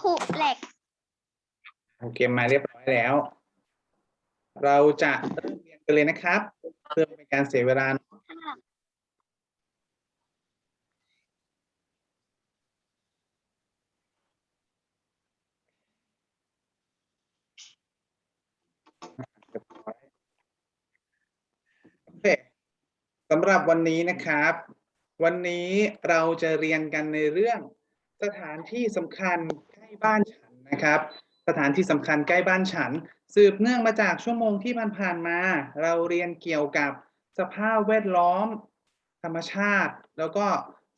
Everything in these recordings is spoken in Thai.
คู่แหล็กโอเคมาเรียบร้อยแล้ว เราจะเริ่มเรียนกันเลยนะครับเพื่อไม่เป็นการเสียเวลาโอเคสำหรับวันนี้นะครับ วันนี้เราจะเรียนกันในเรื่องสถานที่สำคัญ ล้บ้านฉันนะครับ สถานที่สำคัญใกล้บ้านฉัน สืบเนื่องมาจากชั่วโมงที่ผ่านๆมา เราเรียนเกี่ยวกับสภาพแวดล้อม ธรรมชาติ แล้วก็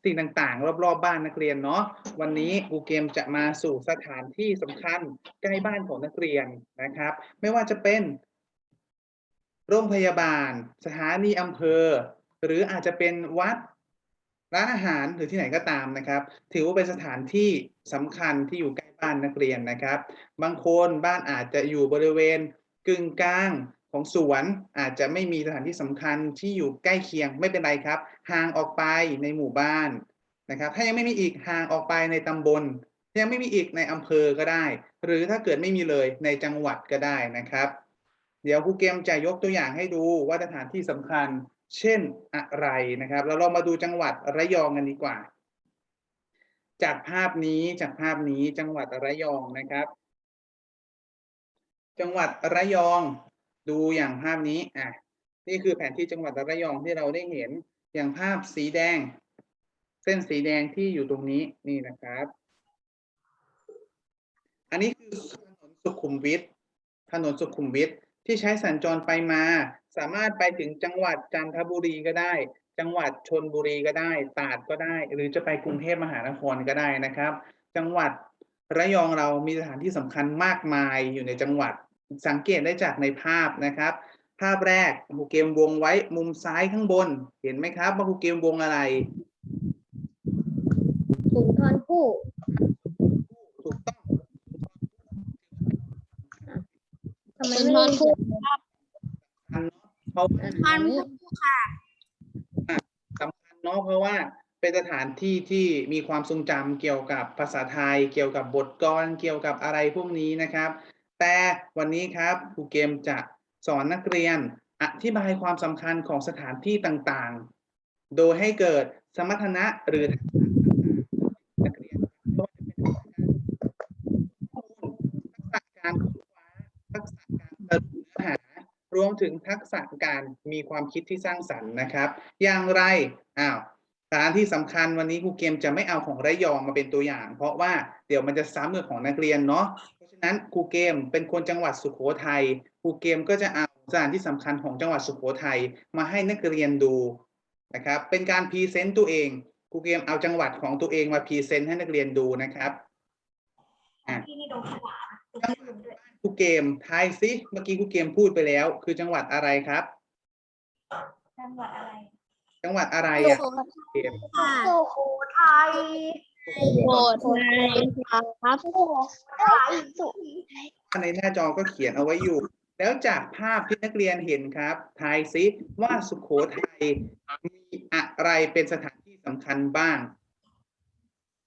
สิ่งต่างๆ รอบๆบบ้านนักเรียนเนาะวันนี้ครูเกมจะมาสู่สถานที่สำคัญใกล้บ้านของนักเรียนนะครับ ไม่ว่าจะเป็น โรงพยาบาล สถานีอำเภอ หรืออาจจะเป็นวัด ร้านอาหารหรือที่ไหนก็ตามนะครับ ถือว่าเป็นสถานที่สำคัญที่อยู่ใกล้บ้านนักเรียนนะครับ บางคนบ้านอาจจะอยู่บริเวณกึ่งกลางของสวนอาจจะไม่มีสถานที่สำคัญที่อยู่ใกล้เคียงไม่เป็นไรครับ ห่างออกไปในหมู่บ้านนะครับ ถ้ายังไม่มีอีกห่างออกไปในตำบล ยังไม่มีอีกในอำเภอก็ได้ หรือถ้าเกิดไม่มีเลยในจังหวัดก็ได้นะครับ เดี๋ยวครูเกมจะยกตัวอย่างให้ดูว่าสถานที่สำคัญ เช่นอะไรนะครับแล้วเรามาดูจังหวัดระยองกันดีกว่า จากภาพนี้จากภาพนี้จังหวัดระยองนะครับ จังหวัดระยอง ดูอย่างภาพนี้อะนี่คือแผนที่จังหวัดระยองที่เราได้เห็นอย่างภาพสีแดง เส้นสีแดงที่อยู่ตรงนี้นี่นะครับ อันนี้คือถนนสุขุมวิทถนนสุขุมวิท ที่ใช้สัญจรไปมา สามารถไปถึงจังหวัดจันทบุรีก็ได้ จังหวัดชนบุรีก็ได้ตราดก็ได้ หรือจะไปกรุงเทพมหานครก็ได้นะครับ จังหวัดระยองเรามีสถานที่สำคัญมากมายอยู่ในจังหวัดสังเกตได้จากในภาพนะครับ ภาพแรกครูเกมวงไว้มุมซ้ายข้างบน เห็นไหมครับว่าครูเกมวงอะไรถุงทอนผู้ ถูกต้อง ทำไมไม่มีผู้อันเนาะเพราะว่าทอนผู้ค่ะสำคัญเนาะเพราะว่าเป็นสถานที่ที่มีความทรงจำเกี่ยวกับภาษาไทย เกี่ยวกับบทกลเกี่ยวกับอะไรพวกนี้นะครับ แต่วันนี้ครับครูเกมจะสอนนักเรียนอธิบายความสำคัญของสถานที่ต่างๆ โดยให้เกิดสมรรถนะหรือทักษะต่างๆนักเรียนไม่ว่าจะเป็นทักษะการค้นคว้าทักษะการเติมเนื้อหา ร วมถึงทักษะการมีความคิดที่สร้างสรรค์นะครับ อย่างไรอ้าวสถานที่สำคัญวันนี้ครูเกมจะไม่เอาของระยองมาเป็นตัวอย่าง เพราะว่าเดี๋ยวมันจะซ้ำกับของนักเรียนเนาะเพราะฉะนั้นครูเกมเป็นคนจังหวัดสุโขทัยครูเกมก็จะเอาสถานที่สำคัญของจังหวัดสุโขทัยมาให้นักเรียนดูนะครับ เป็นการพรีเซนต์ตัวเองครูเกมเอาจังหวัดของตัวเองมาพรีเซนต์ให้นักเรียนดูนะครับอะที่นี่โดนขวาจังหวัดบ้าน ครูเกมทายซิเมื่อกี้ครูเกมพูดไปแล้ว คือจังหวัดอะไรครับ จังหวัดอะไรจังหวัดอะไรอะเกมสุโขทัยสุโขทัยครับสุโขทัยสุในหน้าจอก็เขียนเอาไว้อยู่ แล้วจากภาพที่นักเรียนเห็นครับ ทายซิว่าสุโขทัยมีอะไรเป็นสถานที่สำคัญบ้าง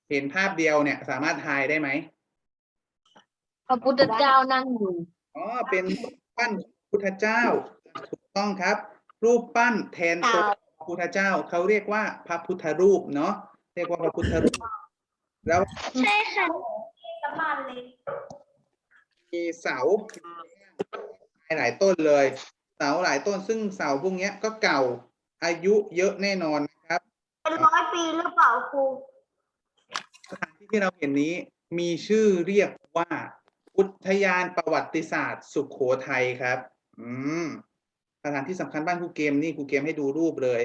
เห็นภาพเดียวเนี่ย สามารถทายได้ไหม พระพุทธเจ้านั่งอยู่อ๋อเป็นรูปปั้นพระพุทธเจ้าถูกต้องครับ รูปปั้นแทนตัวพระพุทธเจ้าเขาเรียกว่าพระพุทธรูปเนาะเรียกว่าพระพุทธรูป แล้วใช่ค่ะมีเสาหลายต้นเลย เสาหลายต้นซึ่งเสาพวกเนี้ยก็เก่าอายุเยอะแน่นอนนะครับเป็นร้อยปีหรือเปล่าครูสถานที่ที่เราเห็นนี้มีชื่อเรียกว่า อุทยานประวัติศาสตร์ สุขโขทัยครับ อืมสถานที่สำคัญบ้านครูเกมนี่ครูเกมให้ดูรูปเลย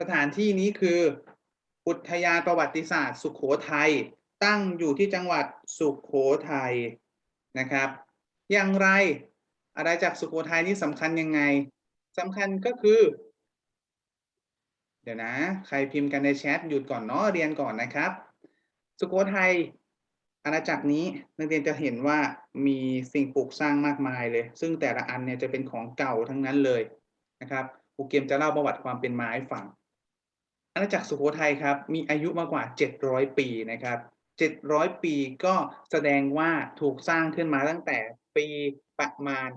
สถานที่นี้คืออุทยานประวัติศาสตร์ สุขโขทัยตั้งอยู่ที่จังหวัดสุขโขทัยนะครับ อย่างไรอะไรจากสุโขทัยนี่สำคัญยังไงสำคัญก็คือ เดี๋ยวนะ ใครพิมพ์กันในแชทหยุดก่อนเนาะเรียนก่อนนะครับ สุโขทัย อาณาจักรนี้นักเรียนจะเห็นว่ามีสิ่งปลูกสร้างมากมายเลย ซึ่งแต่ละอันเนี่ยจะเป็นของเก่าทั้งนั้นเลยนะครับครูเกมจะเล่าประวัติความเป็นมาให้ฟัง อาณาจักรสุโขทัยครับมีอายุมากกว่า 700 ปีนะครับ 700 ปีก็แสดงว่าถูกสร้างขึ้นมาตั้งแต่ปีประมาณ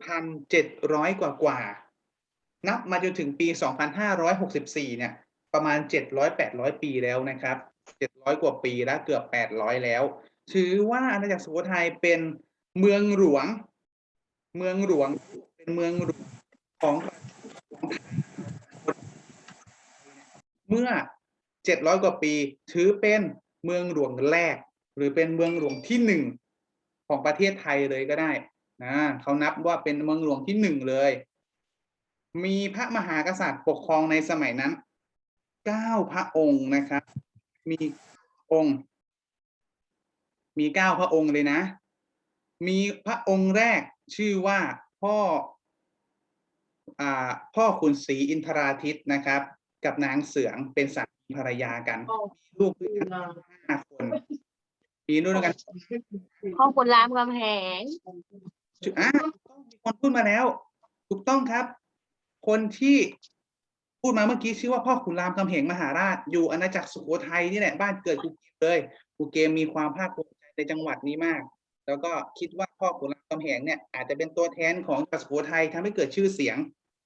1,700 กว่ากว่า นับมาจนถึงปี 2564 เนี่ยประมาณ 700-800 ปีแล้วนะครับ 700กว่าปีแล้วเกือบ800แล้ว ถือว่าอาณาจักรสุโขทัยเป็นเมืองหลวง เมืองหลวงเป็นเมืองหลวงของของไทยเมื่อ700กว่าปี ถือเป็นเมืองหลวงแรก หรือเป็นเมืองหลวงที่หนึ่งของประเทศไทยเลยก็ได้นะเขานับว่าเป็นเมืองหลวงที่หนึ่งเลย มีพระมหากษัตริย์ปกครองในสมัยนั้นเก้าพระองค์นะครับ มีองค์ มีเก้าพระองค์เลยนะ มีพระองค์แรกชื่อว่าพ่ออ่าพ่อขุนศรีอินทราทิตนะครับ กับนางเสืองเป็นสามีภรรยากันมีลูกด้วยกันห้าคนมีลูกด้วยกันพ่อคุณรามคำแหงจุอะมีคนพูดมาแล้ว ถูกต้องครับ คนที่ พูดมาเมื่อกี้ชื่อว่าพ่อขุนรามคำแหงมหาราช อยู่อาณาจักรสุโขทัยนี่แหละบ้านเกิดครูเกมเลยครูเกมมีความภาคภูมิใจในจังหวัดนี้มาก แล้วก็คิดว่าพ่อขุนรามคำแหงเนี่ยอาจจะเป็นตัวแทนของจังหวัดสุโขทัยทำให้เกิดชื่อเสียง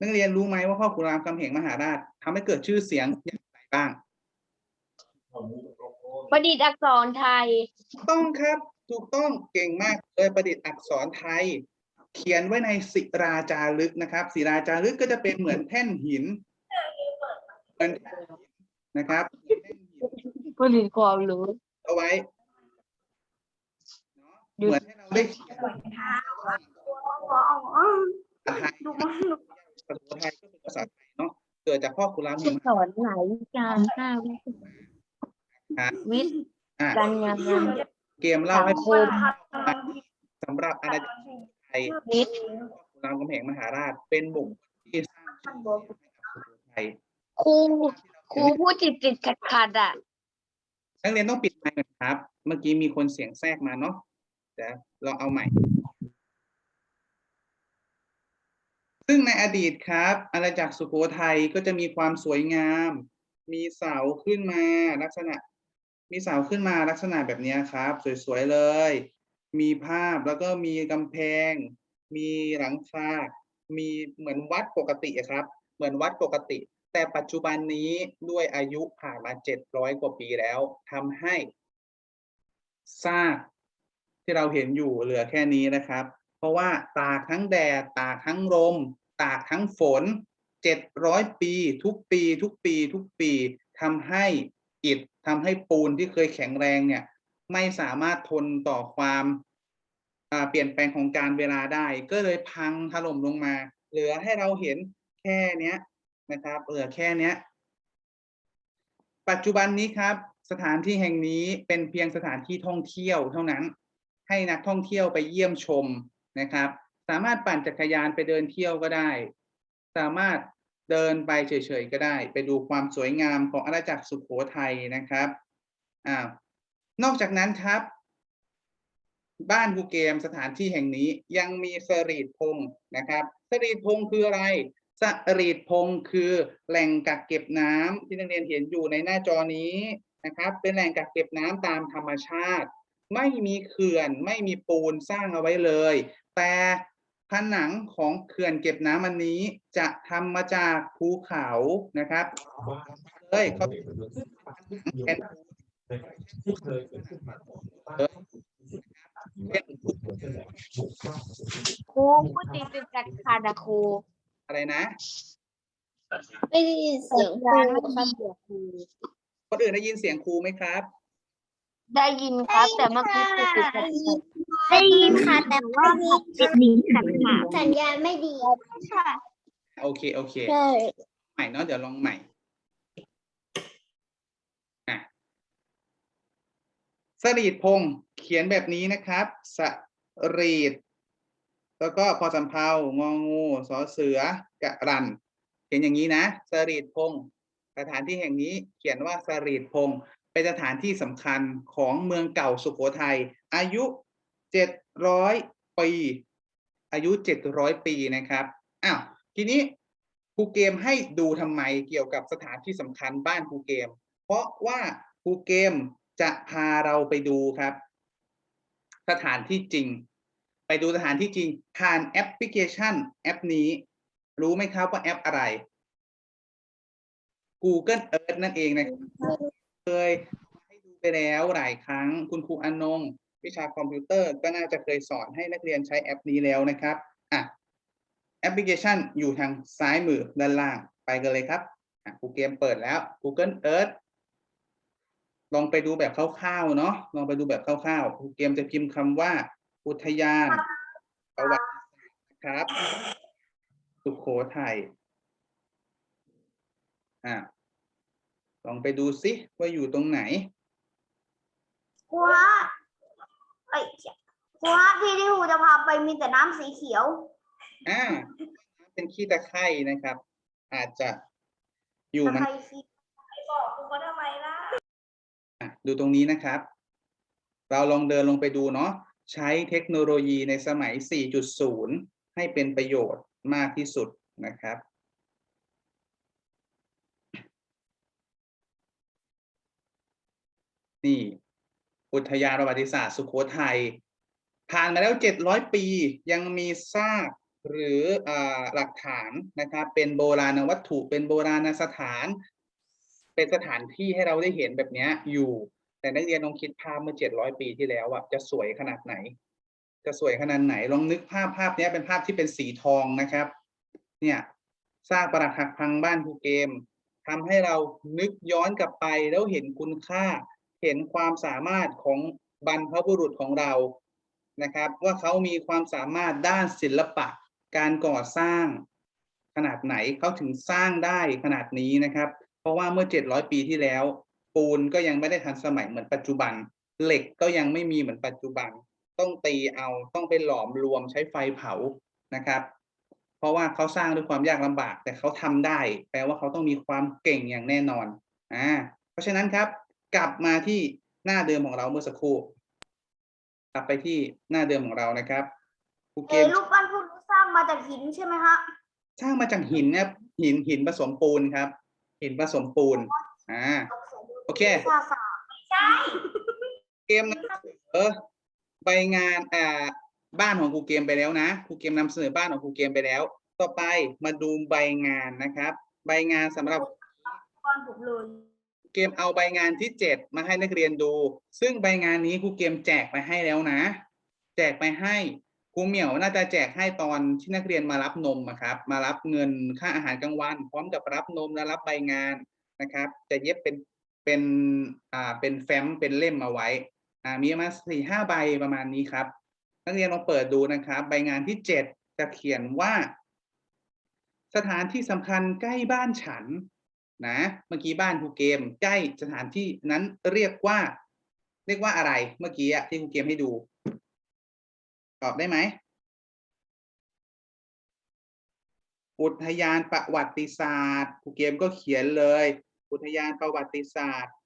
นักเรียนรู้ไหมว่าพ่อขุนรามคำแหงมหาราชทำให้เกิดชื่อเสียงอย่างไรบ้างประดิษฐ์อักษรไทยถูกต้องครับถูกต้องเก่งมากเลยประดิษฐ์อักษรไทย เขียนไว้ในศิราจารึกนะครับศิราจารึกก็จะเป็นเหมือนแท่นหิน เหมือนแท่นหินนะครับเหมือนแท่นหินประดิษฐ์ความรู้เอาไว้เนาะหยุดเหมือนให้เราได้เขียนภาษาไทยดูมันดูภาษาไทยก็เป็นภาษาไทยเนาะเกิดจากพ่อขุนรามแห่งสอนหลายวิชาห้าวิชาครับวิทย์อะการงานเกมเล่าให้สังคฟังมสำหรับอาณาจักรไทยวิทย์รามคำแหงมหาราชเป็นบุคคลที่สร้างชื่อเสียงให้กับสุโขทัย ครูครูพูดจิตจิตขัดขัดอะนักเรียนต้องปิดไมค์ก่อนครับ เมื่อกี้มีคนเสียงแทรกมาเนาะเดี๋ยวเราเอาใหม่ ซึ่งในอดีตครับ อาณาจักรสุโขทัยก็จะมีความสวยงาม มีเสาขึ้นมาลักษณะ มีเสาขึ้นมาลักษณะแบบนี้ครับ สวยๆเลย มีภาพแล้วก็มีกำแพง มีหลังคา มีเหมือนวัดปกติครับ เหมือนวัดปกติ แต่ปัจจุบันนี้ด้วยอายุผ่านมาเจ็ดร้อยกว่าปีแล้วทำให้ซากที่เราเห็นอยู่เหลือแค่นี้นะครับ เพราะว่าตากทั้งแดดตากทั้งลมตากทั้งฝนเจ็ดร้อยปี ทุกปี ทุกปี ทุกปีทำให้อิฐทำให้ปูนที่เคยแข็งแรงเนี่ยไม่สามารถทนต่อความเปลี่ยนแปลงของการเวลาได้ ก็เลยพังถล่มลงมา เหลือให้เราเห็นแค่เนี้ย นะครับเหลือแค่เนี้ย ปัจจุบันนี้ครับ สถานที่แห่งนี้เป็นเพียงสถานที่ท่องเที่ยวเท่านั้น ให้นักท่องเที่ยวไปเยี่ยมชมนะครับ สามารถปั่นจักรยานไปเดินเที่ยวก็ได้ สามารถเดินไปเฉยๆก็ได้ ไปดูความสวยงามของอาณาจักรสุโขทัยนะครับอ่านอกจากนั้นครับ บ้านครูเกมสถานที่แห่งนี้ยังมีสรีดพงนะครับสรีดพงคืออะไร สรีดพงศ์คือแหล่งกักเก็บน้ำที่นักเรียนเห็นอยู่ในหน้าจอนี้นะครับ เป็นแหล่งกักเก็บน้ำตามธรรมชาติ ไม่มีเขื่อนไม่มีปูนสร้างเอาไว้เลย แต่ผนังของเขื่อนเก็บน้ำอันนี้จะทำมาจากภูเขานะครับเลยเขาเป็นที่เคยเกิดขึ้นมาก่อนว่าเป็นครูพูดจิตจิตขัดขัดๆอะครู อะไรนะ ไม่ได้ยินเสียงครูคนอื่นได้ยินเสียงครูไหมครับ ได้ยินครับ แต่เมื่อกี้จิตจิตขัดขัดได้ยินค่ะ แต่ว่ามีจิตนี้ขัดขัดสัญญาณไม่ดีค่ะ โอเค โอเค ใช่ใหม่เนาะเดี๋ยวลองใหม่อะสรีดพงศ์เขียนแบบนี้นะครับ สรีด แล้วก็พอสำเพางองูสอเสือกะรันเขียนอย่างนี้นะสรีดพงสถานที่แห่งนี้เขียนว่าสรีดพงเป็นสถานที่สำคัญของเมืองเก่าสุโขทัยอายุเจ็ดร้อยปีอายุเจ็ดร้อยปีนะครับอ้าวทีนี้ครูเกมให้ดูทำไมเกี่ยวกับสถานที่สำคัญบ้านครูเกม เพราะว่าครูเกมจะพาเราไปดูครับ สถานที่จริง ไปดูสถานที่จริงผ่านแอปพลิเคชันแอปนี้ รู้ไหมครับว่าแอปอะไร Google Earth นั่นเองนะครับเคยให้ดูไปแล้วหลายครั้ง คุณครูอนงวิชาคอมพิวเตอร์ก็น่าจะเคยสอนให้นักเรียนใช้แอปนี้แล้วนะครับอะแอปพลิเคชันอยู่ทางซ้ายมือด้านล่างไปกันเลยครับอะครูเกมเปิดแล้ว Google Earth ลองไปดูแบบคร่าวๆเนาะลองไปดูแบบคร่าวๆครูเกมจะพิมพ์คำว่า อุทยานประวัติศาสตร์นะครับ สุโขทัยอะลองไปดูซิว่าอยู่ตรงไหนครูฮะเอ้ยครูฮะที่ที่ครูจะพาไปมีแต่น้ำสีเขียว อ่าเป็นขี้ตะไคร่นะครับ อาจจะอยู่มันใครสีบอกครูก็ทำไมล่ะ อะดูตรงนี้นะครับ เราลองเดินลงไปดูเนาะ ใช้เทคโนโลยีในสมัย 4.0 ให้เป็นประโยชน์มากที่สุดนะครับ นี่อุทยานประวัติศาสตร์สุโขทัยผ่านมาแล้ว 700 ปียังมีซากหรืออหลักฐานนะครับ เป็นโบราณวัตถุเป็นโบราณสถาน เป็นสถานที่ให้เราได้เห็นแบบนี้อยู่ แต่นักเรียนลองคิดภาพเมื่อ700ปีที่แล้วอะจะสวยขนาดไหน จะสวยขนาดไหนลองนึกภาพภาพนี้เป็นภาพที่เป็นสีทองนะครับ เนี่ยซากปรักหักพังบ้านครูเกมทำให้เรานึกย้อนกลับไปแล้วเห็นคุณค่า เห็นความสามารถของบรรพบุรุษของเรานะครับ ว่าเขามีความสามารถด้านศิลปะการก่อสร้างขนาดไหนเขาถึงสร้างได้ขนาดนี้นะครับ เพราะว่าเมื่อ 700 ปีที่แล้ว ปูนก็ยังไม่ได้ทันสมัยเหมือนปัจจุบัน เหล็กก็ยังไม่มีเหมือนปัจจุบัน ต้องตีเอาต้องไปหลอมรวมใช้ไฟเผานะครับ เพราะว่าเขาสร้างด้วยความยากลำบาก แต่เขาทำได้ แปลว่าเขาต้องมีความเก่งอย่างแน่นอนอ่าเพราะฉะนั้นครับ กลับมาที่หน้าเดิมของเราเมื่อสักครู่กลับไปที่หน้าเดิมของเรานะครับครูเกเอมรูปปั้นพวกนี้สร้างมาจากหินใช่ไหมฮะสร้างมาจากหินนะครับหินหินผสมปูนครับ หินผสมปูนอ่า โอเคซาซาใช่ เกมนำเสนอใบงานอ่าบ้านของครูเกมไปแล้วนะครูเกมนำเสนอบ้านของครูเกมไปแล้ว ต่อไปมาดูใบงานนะครับ ใบงานสำหรับบ้านผมเลยเกมเอาใบงานที่เจ็ดมาให้นักเรียนดู ซึ่งใบงานนี้ครูเกมแจกไปให้แล้วนะ แจกไปให้ครูเหมียวน่าจะแจกให้ตอนที่นักเรียนมารับนมอะครับ มารับเงินค่าอาหารกลางวัน พร้อมกับรับนมและรับใบงานนะครับ จะเย็บเป็น เป็นอ่าเป็นแฟ้มเป็นเล่มมาไว้อ่ามีประมาณสี่ห้าใบประมาณนี้ครับ นักเรียนลองเปิดดูนะครับ ใบงานที่เจ็ดจะเขียนว่า สถานที่สำคัญใกล้บ้านฉันนะเมื่อกี้บ้านครูเกมใกล้สถานที่นั้นเรียกว่า เรียกว่าอะไรเมื่อกี้อะที่ครูเกมให้ดู ตอบได้ไหมอุทยานประวัติศาสตร์ครูเกมก็เขียนเลย อุทยานประวัติศาสตร์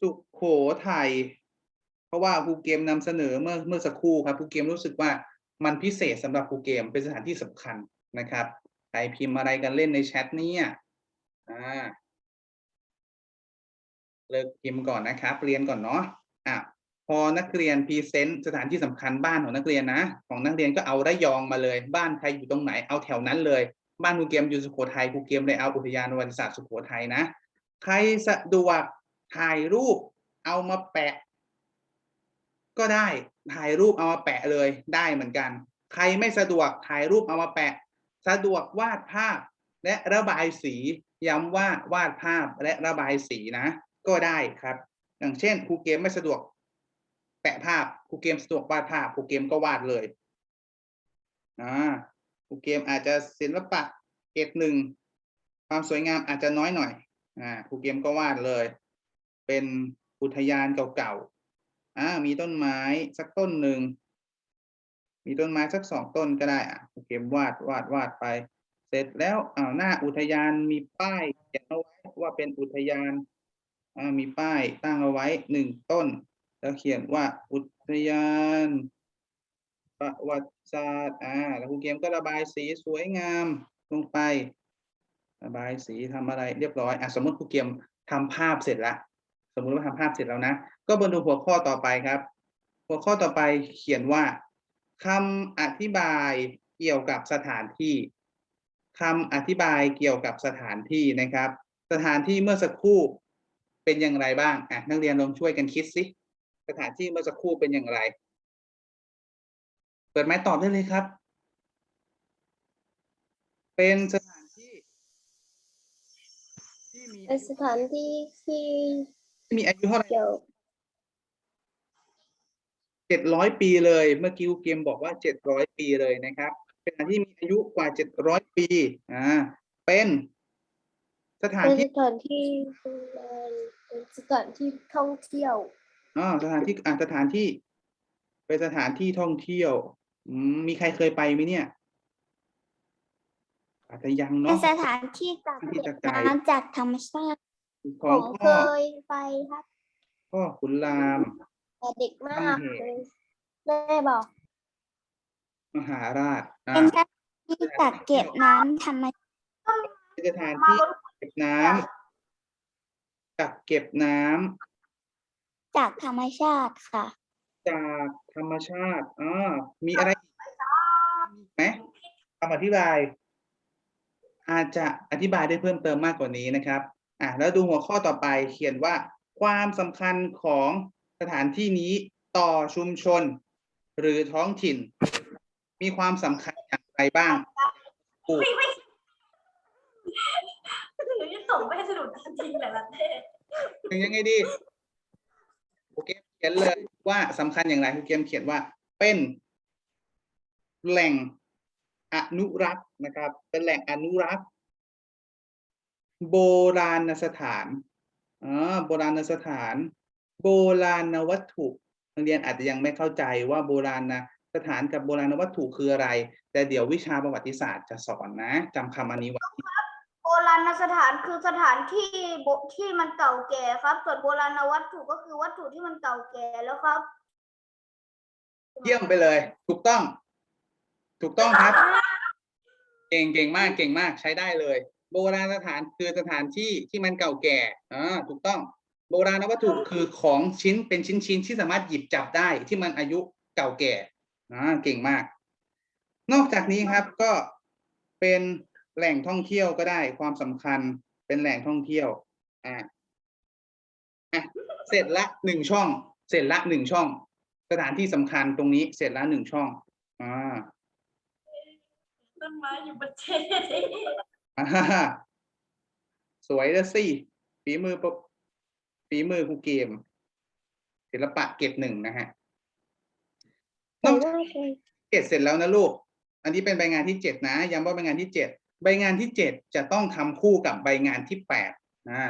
สุขโขทัยเพราะว่าครูเกมนำเสนอเมื่อเมื่อสักครู่ครับครูเกมรู้สึกว่ามันพิเศษสำหรับครูเกมเป็นสถานที่สำคัญนะครับใครพิมพ์อะไรกันเล่นในแชทเนี่ยอ่าเลิกพิมพ์ก่อนนะครับ เรียนก่อนเนาะอะพอนักเรียนพรีเซนต์สถานที่สำคัญบ้านของนักเรียนนะ ของนักเรียนก็เอาระยองมาเลย บ้านใครอยู่ตรงไหนเอาแถวนั้นเลย บ้านครูเกมอยู่สุโขทัยครูเกมเลยเอาอุทยานประวัติศาสตร์สุโขทัยนะ ใครสะดวกถ่ายรูปเอามาแปะ ก็ได้ถ่ายรูปเอามาแปะเลยได้เหมือนกัน ใครไม่สะดวกถ่ายรูปเอามาแปะ สะดวกวาดภาพและระบายสีย้ำว่าวาดภาพและระบายสีนะ ก็ได้ครับ อย่างเช่นครูเกมไม่สะดวก แปะภาพครูเกมสะดวกวาดภาพครูเกมก็วาดเลยอ่า ครูเกมอาจจะศิลปะเกรดหนึ่งความสวยงามอาจจะน้อยหน่อยอ่าครูเกมก็วาดเลย เป็นอุทยานเก่าๆอ่ามีต้นไม้สักต้นหนึ่งมีต้นไม้สักสองต้นก็ได้อะเกมวาดวาดวาดไป เสร็จแล้วอ้าหน้าอุทยานมีป้ายเขียนเอาไว้ว่าเป็นอุทยานอ่ามีป้ายตั้งเอาไว้หนึ่งต้น แล้วเขียนว่าอุทยาน ประวัติศาสตร์อ่าแล้วครูเกมก็ระบายสีสวยงามลงไประบายสีทำอะไรเรียบร้อยอะสมมติครูเกมทำภาพเสร็จแล้วสมมุติว่าทำภาพเสร็จแล้วนะ ก็มาดูหัวข้อต่อไปครับ หัวข้อต่อไปเขียนว่าคำอธิบายเกี่ยวกับสถานที่คำอธิบายเกี่ยวกับสถานที่นะครับ สถานที่เมื่อสักครู่เป็นอย่างไรบ้างอะนักเรียนลองช่วยกันคิดสิสถานที่เมื่อสักครู่เป็นอย่างไร ปิดไม้ตอบได้เลยครับ เป็นสถานที่ ที่มีเป็นสถานที่ที่ที่มีอายุเท่าไหร่เกี่ยวเจ็ดร้อยปีเลย เมื่อกี้ครูเกมบอกว่าเจ็ดร้อยปีเลยนะครับ เป็นสถานที่มีอายุกว่าเจ็ดร้อยปี อ่า เป็น สถานเป็นที่สถานที่เป็นสถานที่ท่องเที่ยวอ๋อสถานที่อ่าสถานที่เป็นสถานที่ท่องเที่ยวอื มมีใครเคยไปไหมเนี่ย อาจจะยังเป็นเนาะสถานที่กักที่เก็จะบไกลน้ำจากธรรมชาติขผองมเคพ่อ ยไปครับพ่อขุนราม แต่เด็กมากทำเหตุเลยแม่บอก มหาราชอ่าเป็นสถานที่กักเก็บน้ำธรรมชาติเป็นสถานที่เก็บน้ำกักเก็บน้ำจากธรรมชาติค่ะ จากธรรมชาติอ่ามีอะไรอีกไหมคำอธิบาย อาจจะอธิบายได้เพิ่มเติมมากกว่านี้นะครับอะแล้วดูหัวข้อต่อไปเขียนว่า ความสำคัญของสถานที่นี้ต่อชุมชน หรือท้องถิ่น มีความสำคัญอย่างไรบ้างปูหนูจะส่งไปให้สะดุดจริงแหละลัเต้ถึงยังไงดี โอเค เขียนเลยว่าสำคัญอย่างไรครูเกมเขียนว่าเป็นแหล่งอนุรักษ์นะครับ เป็นแหล่งอนุรักษ์ โบราณสถานอ่าโบราณสถาน โบราณวัตถุนักเรียนอาจจะยังไม่เข้าใจว่าโบราณนะสถานกับโบราณวัตถุคืออะไร แต่เดี๋ยววิชาประวัติศาสตร์จะสอนนะจำคำอันนี้ไว้ โบราณสถานคือสถานที่โบที่มันเก่าแก่ครับ ส่วนโบราณวัตถุก็คือวัตถุที่มันเก่าแก่แล้วครับ เยี่ยมไปเลย ถูกต้อง ถูกต้องครับ เก่งเก่งมากเก่งมากใช้ได้เลย โบราณสถานคือสถานที่ที่มันเก่าแก่อ่าถูกต้อง โบราณวัตถุคือของชิ้นเป็นชิ้นชิ้นที่สามารถหยิบจับได้ที่มันอายุเก่าแก่อ่าเก่งมาก นอกจากนี้ครับก็เป็น แหล่งท่องเที่ยวก็ได้ความสำคัญเป็นแหล่งท่องเที่ยวอ่าอะเสร็จละหนึ่งช่อง เสร็จละหนึ่งช่อง สถานที่สำคัญตรงนี้เสร็จละหนึ่งช่องอ่าต้นไม้อยู่ประเทศอ่าฮ่าฮ่าสวยแล้วสิฝีมือปะฝีมือครูเกม ศิลปะเกรดหนึ่งนะฮะนอกจากเกรดเสร็จแล้วนะลูก อันนี้เป็นใบงานที่เจ็ดนะย้ำว่าใบงานที่เจ็ด ใบงานที่เจ็ดจะต้องทำคู่กับใบงานที่แปด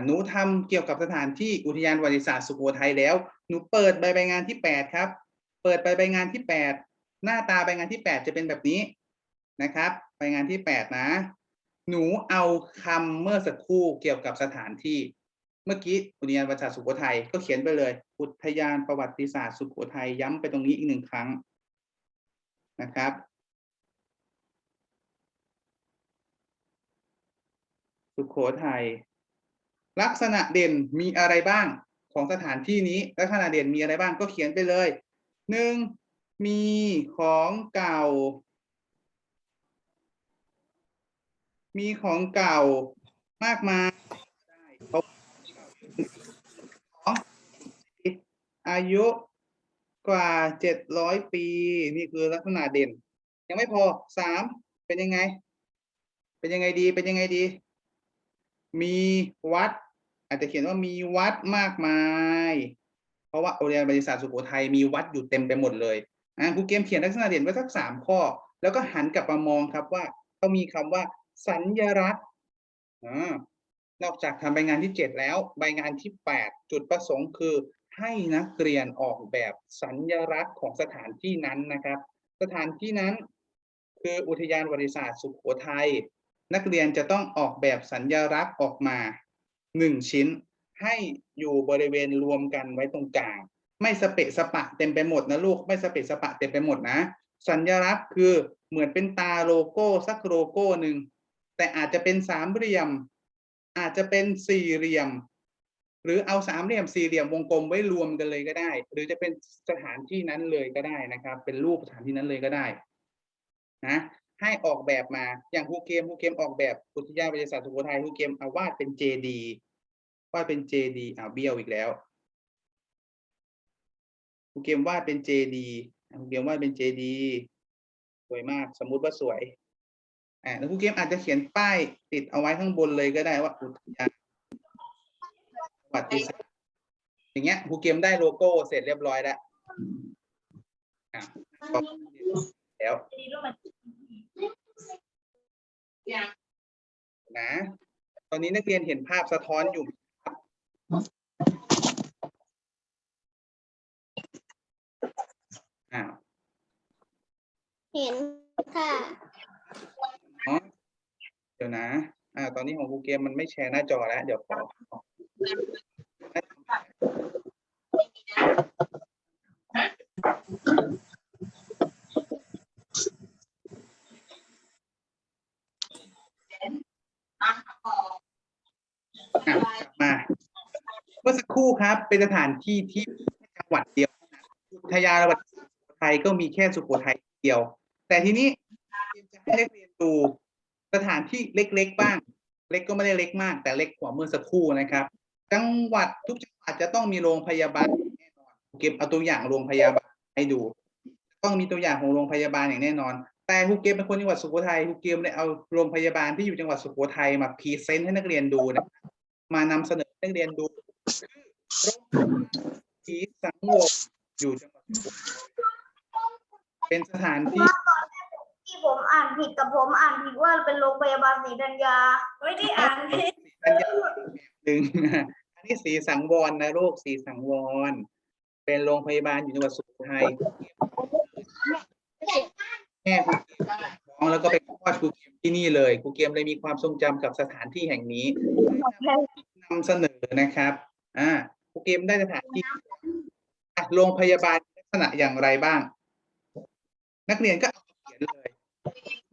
หนูทำเกี่ยวกับสถานที่อุทยานประวัติศาสตร์สุโขทัยแล้ว หนูเปิดใบใบงานที่แปดครับ เปิดใบใบงานที่แปดหน้าตาใบงานที่แปดจะเป็นแบบนี้นะครับใบงานที่แปดนะ หนูเอาคำเมื่อสักครู่เกี่ยวกับสถานที่ เมื่อกี้อุทยานประวัติศาสตร์สุโขทัยก็เขียนไปเลย อุทยานประวัติศาสตร์สุโขทัยย้ำไปตรงนี้อีกหนึ่งครั้งนะครับ สุโขทัยลักษณะเด่นมีอะไรบ้างของสถานที่นี้ ลักษณะเด่นมีอะไรบ้างก็เขียนไปเลยหนึ่งมีของเก่า มีของเก่ามากมายอายุกว่าเจ็ดร้อยปี นี่คือลักษณะเด่น ยังไม่พอสามเป็นยังไง เป็นยังไงดีเป็นยังไงดี มีวัด อาจจะเขียนว่ามีวัดมากมาย เพราะว่าโรงเรียนบริษัทสุโขทัยมีวัดอยู่เต็มไปหมดเลยอ่าครูเกมเขียนลักษณะเด่นไว้สักสามข้อ แล้วก็หันกลับมามองครับว่าต้องมีคำว่า สัญลักษณ์นอกจากทำใบงานที่เจ็ดแล้ว ใบงานที่แปดจุดประสงค์คือ ให้นักเรียนออกแบบสัญลักษณ์ของสถานที่นั้นนะครับ สถานที่นั้น คืออุทยานบริษัทสุโขทัย นักเรียนจะต้องออกแบบสัญญลักษณ์ออกมาหนึ่งชิ้น ให้อยู่บริเวณรวมกันไว้ตรงกลาง ไม่สเปะสปะเต็มไปหมดนะลูกไม่สเปะสปะเต็มไปหมดนะ สัญลักษณ์คือเหมือนเป็นตาโลโก้สักโลโก้หนึ่งแต่อาจจะเป็นสามเหลี่ยม อาจจะเป็นสี่เหลี่ยม หรือเอาสามเหลี่ยมสี่เหลี่ยมวงกลมไว้รวมกันเลยก็ได้ หรือจะเป็นสถานที่นั้นเลยก็ได้นะครับ เป็นรูปสถานที่นั้นเลยก็ได้นะ ให้ออกแบบมาอย่างครูเกมครูเกมออกแบบอุทยานประวัติศาสตร์สุโขทัยครูเกมเอาวาดเป็นเจดีวาดเป็นเจดีอ่าเบี้ยวอีกแล้วครูเกมวาดเป็นเจดีครูเกมวาดเป็นเจดีสวยมากสมมุติว่าสวยอ่าแล้วครูเกมอาจจะเขียนป้ายติดเอาไว้ข้างบนเลยก็ได้ว่าอุทยานประวัติศาสตร์อย่างเงี้ยครูเกมได้โลโก้เสร็จเรียบร้อยแล้วอะก็แล้ว นนะ ตอนนี้นักเรียนเห็นภาพสะท้อนอยู่ไหมครับอ้าวเห็นค่ะอ๋อเดี๋ยวนะ อ่า ตอนนี้ของครูเกมมันไม่แชร์หน้าจอแล้ว เดี๋ยวขออะกลับมา เมื่อสักครู่ครับ เป็นสถานที่ที่จังหวัดเดียวอุทยานประวัติศาสตร์สุโขทัยก็มีแค่สุโขทัยเดียว แต่ทีนี้จะให้นักเรียนดูสถานที่เล็กๆบ้าง เล็กก็ไม่ได้เล็กมาก แต่เล็กกว่าเมื่อสักครู่นะครับ จังหวัดทุกจังหวัดจะต้องมีโรงพยาบาลแน่นอนเก็บเอาตัวอย่างโรงพยาบาลให้ดู ต้องมีตัวอย่างของโรงพยาบาลอย่างแน่นอน แต่ครูเกมเป็นคนจังหวัดสุโขทัยครูเกมเลยเอาโรงพยาบาลที่อยู่จังหวัดสุโขทัยมาพรีเซนต์ให้นักเรียนดูนะมานำเสนอให้นักเรียนดู คือโรงพยาบาลทีสังวรอยู่จังหวัดสุโขทัยเป็นสถานที่ที่ผมอ่านผิดกับผมอ่านผิดว่าเป็นโรงพยาบาลศรีธัญญาไม่ได้อ่านสีสัญญาหนึ่ง อันนี้สีสังวรนะลูกสีสังวร เป็นโรงพยาบาลอยู่จังหวัดสุโขทัยแม่ครูเกมท้องแล้วก็ไปคลอดครูเกมที่นี่เลยครูเกมเลยมีความทรงจำกับสถานที่แห่งนี้นำเสนอนะครับ อ่าครูเกมได้สถานที่อะโรงพยาบาลลักษณะอย่างไรบ้าง นักเรียนก็เอาเขียนเลย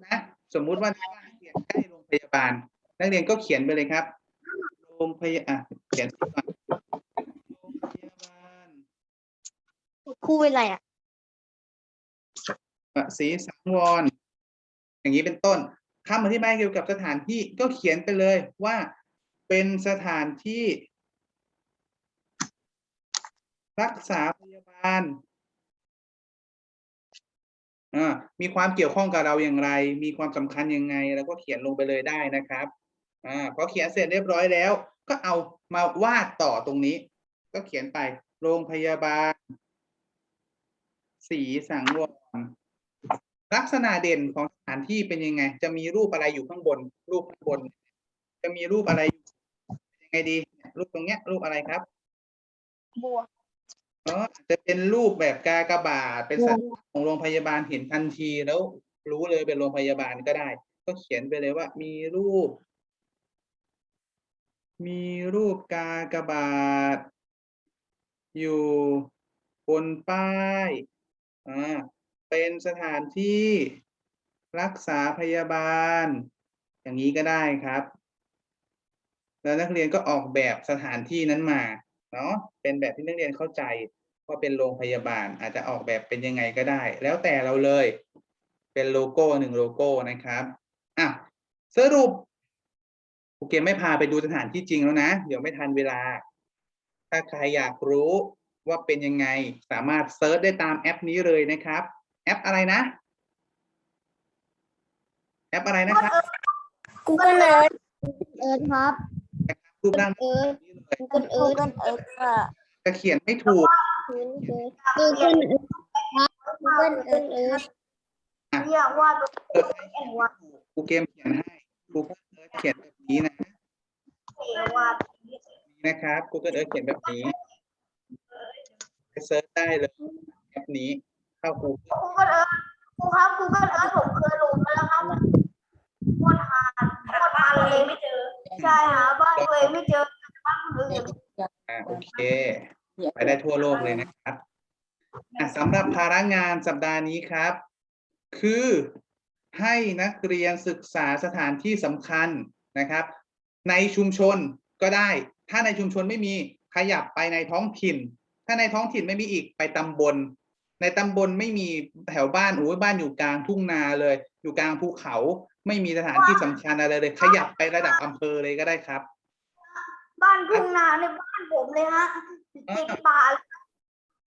นะสมมุติว่าที่บ้านนักเรียนใกล้โรงพยาบาล นักเรียนก็เขียนไปเลยครับ โรงพยาอะเขียนก่อนโรงพยาบาลคู่เป็นไรอะอะศรีสังวร อย่างนี้เป็นต้นคำอธิบายเกี่ยวกับสถานที่ก็เขียนไปเลยว่าเป็นสถานที่ รักษาพยาบาลอ่ามีความเกี่ยวข้องกับเราอย่างไร มีความสำคัญยังไง แล้วก็เขียนลงไปเลยได้นะครับอ่าพอเขียนเสร็จเรียบร้อยแล้ว ก็เอามาวาดต่อตรงนี้ ก็เขียนไป โรงพยาบาลศรีสังวรลักษณะเด่นของสถานที่เป็นยังไง จะมีรูปอะไรอยู่ข้างบน รูปข้างบน จะมีรูปอะไรอยู่ยังไงดี รูปตรงเนี้ย รูปอะไรครับ บัว เอออาจจะเป็นรูปแบบกากบาทเป็นสัญลักษณ์ของโรงพยาบาลเห็นทันทีแล้วรู้เลยเป็นโรงพยาบาลก็ได้ ก็เขียนไปเลยว่า มีรูป มีรูปกากบาท อยู่บนป้ายอ่าเป็นสถานที่รักษาพยาบาล อย่างนี้ก็ได้ครับ แล้วนักเรียนก็ออกแบบสถานที่นั้นมา เนาะเป็นแบบที่นักเรียนเข้าใจว่าเป็นโรงพยาบาลอาจจะออกแบบเป็นยังไงก็ได้ แล้วแต่เราเลย เป็นโลโก้หนึ่งโลโก้นะครับอะสรุปโอเคไม่พาไปดูสถานที่จริงแล้วนะ เดี๋ยวไม่ทันเวลา ถ้าใครอยากรู้ว่าเป็นยังไงสามารถเซิร์ชได้ตามแอปนี้เลยนะครับ แอปอะไรนะ แอปอะไรนะครับ Google Earth เอิร์ธครับ รูปร่าง เอิร์ธนี้เลย Google Earth เอิร์ธค่ะจะเขียนไม่ถูก Google Earth Google Earth เรียกว่าตัวเปิดให้เขียนไม่ถูกครูเกมเขียนให้ Google Earth เขียนแบบนี้นะเทว่านี่นะครับ Google Earth เขียนแบบนี้ไปเซิร์ชได้เลยแอปนี้เข้า Google Google Earth ครูครับ Google Earth ผมเคยลงไปแล้วครับโคตรฮาโคตรฮาเลยไม่เจอ ใช่หาบ้านตัวเองไม่เจอ อื่นอ่าโอเค ไปได้ทั่วโลกเลยนะครับอะสำหรับภาระงานสัปดาห์นี้ครับ คือให้นักเรียนศึกษาสถานที่สำคัญนะครับ ในชุมชนก็ได้ ถ้าในชุมชนไม่มีขยับไปในท้องถิ่น ถ้าในท้องถิ่นไม่มีอีกไปตำบล ในตำบลไม่มีแถวบ้านโอ้ยบ้านอยู่กลางทุ่งนาเลย อยู่กลางภูเขา ไม่มีสถานที่สำคัญอะไรเลย ขยับไประดับอำเภอเลยก็ได้ครับ บ้านทุ่งนาในบ้านผมเลยฮะติดป่าเลย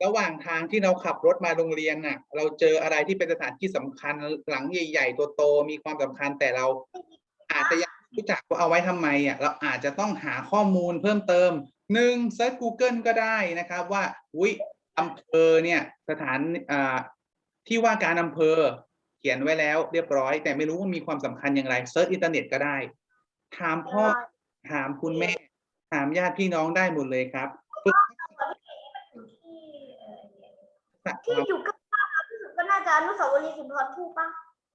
ระหว่างทางที่เราขับรถมาโรงเรียนน่ะ เราเจออะไรที่เป็นสถานที่สำคัญหลังใหญ่ ๆ ตัวโตมีความสำคัญแต่เรา อาจจะยังไม่รู้จักว่าเอาไว้ทำไมอะเราอาจจะต้องหาข้อมูลเพิ่มเติมหนึ่งเซิร์ช Google ก็ได้นะครับ ว่าอุ้ยอำเภอเนี่ยสถานอ่าที่ว่าการอำเภอเขียนไว้แล้วเรียบร้อย แต่ไม่รู้ว่ามีความสำคัญอย่างไรเซิร์ชอินเทอร์เน็ตก็ได้ ถามพ่อถามคุณแม่ ถามญาติพี่น้องได้หมดเลยครับฝึกที่อยู่ใกล้บ้านเราที่สุดก็น่าจะอนุสาวรีย์สุนทรภู่ป่ะ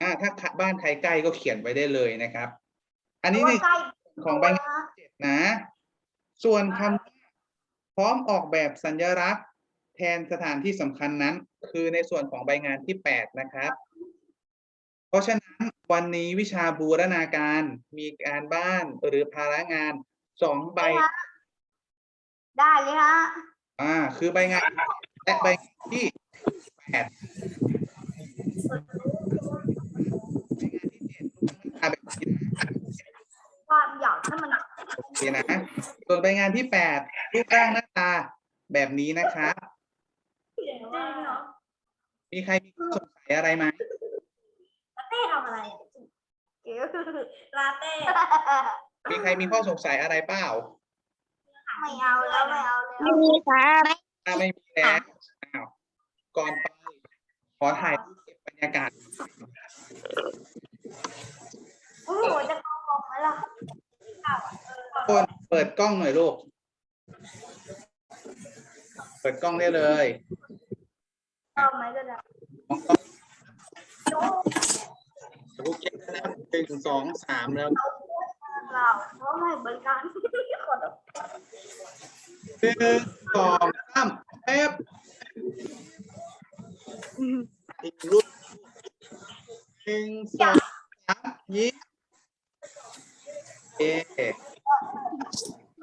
อ่าถ้าบ้านใครใกล้ก็เขียนไว้ได้เลยนะครับ อันนี้เพในราะว่าใกล้ของใบงานที่เจ็ดนะ ส่วนคำว่าพร้อมออกแบบสัญลักษณ์แทนสถานที่สำคัญนั้น คือในส่วนของใบงานที่แปดนะครับ เพราะฉะนั้นวันนี้วิชาบูรณาการมีการบ้านหรือภาระงาน สองใบ ได้เลยฮะอ่า คือใบงานและใบงานที่แปดใบงานที่เจ็ดรูปร่างหน้าตาแบบนี้นะความอยากให้มันโอเคนะส่วนใบงานที่แปดรูปร่างหน้าตาแบบนี้นะครับจริงเหรอมีใครมีข้อสงสัยอะไรไหมลาเต้ทำอะไรอะเก๋ลาเต้ มีใครมีข้อสงสัยอะไรเปล่าไม่เอาแล้วไม่เอาแล้วไม่มีครับถ้าไม่มีแล้วอ้าวก่อนไปขอถ่ายรูปเก็บบรรยากาศโอ้โหจะเข้ากองไหมล่ะทุกคนเปิดกล้องหน่อยลูก เปิดกล้องได้เลยเข้าไหมก็ได้มองกล้องลูกเก็บแล้วหนึ่งสองสามแล้ว เราเพราะไม่บริการขอโทษหนึ่งสองสามแป๊บอีกรูปหนึ่งสองสามยิ้มเอ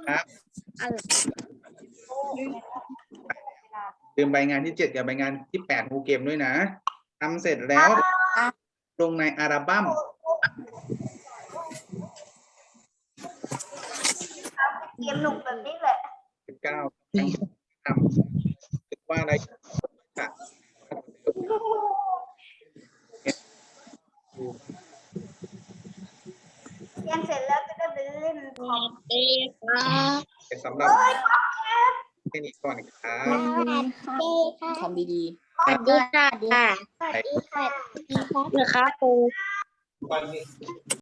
ครับลืมใบงานที่เจ็ดกับใบงานที่แปดครูเกมด้วยนะทำเสร็จแล้ว ลงในอัลบั้ม